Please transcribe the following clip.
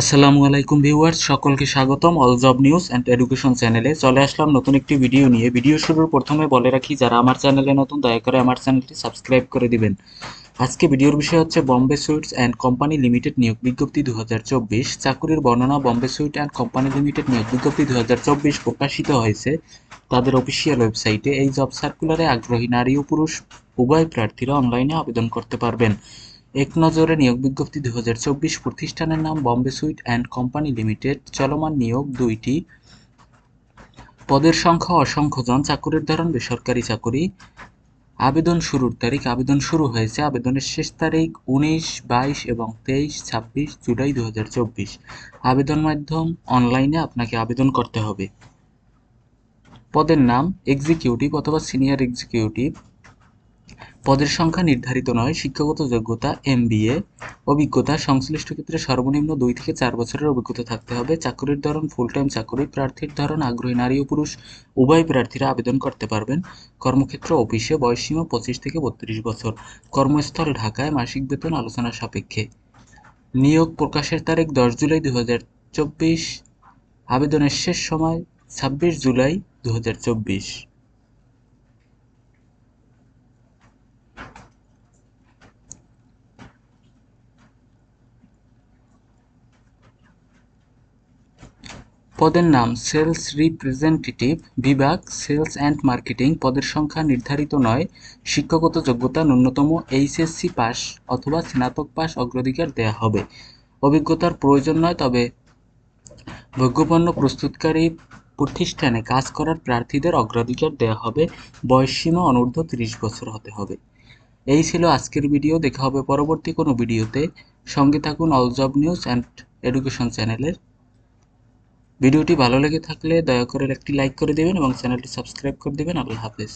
আসসালামু আলাইকুম ভিউয়ার্স, সকলকে স্বাগতম all job news and education চ্যানেলে চলে আসলাম নতুন একটি ভিডিও নিয়ে। ভিডিও শুরুর প্রথমে বলে রাখি, যারা আমার চ্যানেলে নতুন, দয়া করে আমার চ্যানেলটি সাবস্ক্রাইব করে দিবেন। আজকে ভিডিওর বিষয় হচ্ছে Bombay sweets and company limited নিয়োগ বিজ্ঞপ্তি দু হাজার চব্বিশ। চাকুরির বর্ণনা Bombay sweet and company limited নিয়োগ বিজ্ঞপ্তি দু হাজার চব্বিশ প্রকাশিত হয়েছে তাদের অফিসিয়াল ওয়েবসাইটে এই জব সার্কুলারে আগ্রহী নারী ও পুরুষ উভয় প্রার্থীরা অনলাইনে আবেদন করতে পারবেন। এক নজরে নিয়োগ বিজ্ঞপ্তি দুহাজার চব্বিশ প্রতিষ্ঠানের নাম Bombay sweet and company limited, চলমান নিয়োগ দুইটি। পদের সংখ্যা অসংখ্য জন, চাকুরির ধরন বেসরকারি চাকুরি। আবেদন শুরুর তারিখ, আবেদন শুরু হয়েছে আবেদনের শেষ তারিখ উনিশ, বাইশ এবং তেইশ, ছাব্বিশ জুলাই দু হাজার চব্বিশ। আবেদন মাধ্যম অনলাইনে আপনাকে আবেদন করতে হবে। পদের নাম এক্সিকিউটিভ অথবা সিনিয়র এক্সিকিউটিভ পদের সংখ্যা নির্ধারিত নয়, শিক্ষাগত যোগ্যতা, এমবিএ, অভিজ্ঞতা, সংশ্লিষ্ট ক্ষেত্রে সর্বনিম্ন দুই থেকে চার বছরের অভিজ্ঞতা থাকতে হবে। চাকরির ধরন ফুল টাইম চাকরি, প্রার্থীর ধরন আগ্রহী নারী ও পুরুষ, উভয় প্রার্থীরা আবেদন করতে পারবেন। কর্মক্ষেত্র অফিসে বয়সসীমা পঁচিশ থেকে বত্রিশ বছর। কর্মস্থল ঢাকায় মাসিক বেতন আলোচনা সাপেক্ষে। নিয়োগ প্রকাশের তারিখ দশ জুলাই দু চব্বিশ। আবেদনের শেষ সময় ছাব্বিশ জুলাই দু চব্বিশ। পদের নাম সেলস রিপ্রেজেন্টেটিভ বিভাগ, সেলস অ্যান্ড মার্কেটিং, পদের সংখ্যা নির্ধারিত নয়। শিক্ষাগত যোগ্যতা ন্যূনতম এইচএসসি পাস অথবা স্নাতক পাস অগ্রাধিকার দেওয়া হবে। অভিজ্ঞতার প্রয়োজন নয়, তবে ভোগ্যপণ্য প্রস্তুতকারী প্রতিষ্ঠানে কাজ করার প্রার্থীদের অগ্রাধিকার দেওয়া হবে। বয়সসীমা অনূর্ধ্ব তিরিশ বছর হতে হবে। এই ছিল আজকের ভিডিও। দেখা হবে পরবর্তী কোনো ভিডিওতে। সঙ্গে থাকুন all job news and education চ্যানেলের ভিডিওটি ভালো লেগে থাকলে দয়া করে একটি লাইক করে দেবেন এবং চ্যানেলটি সাবস্ক্রাইব করে দেবেন। আল্লাহ হাফেজ।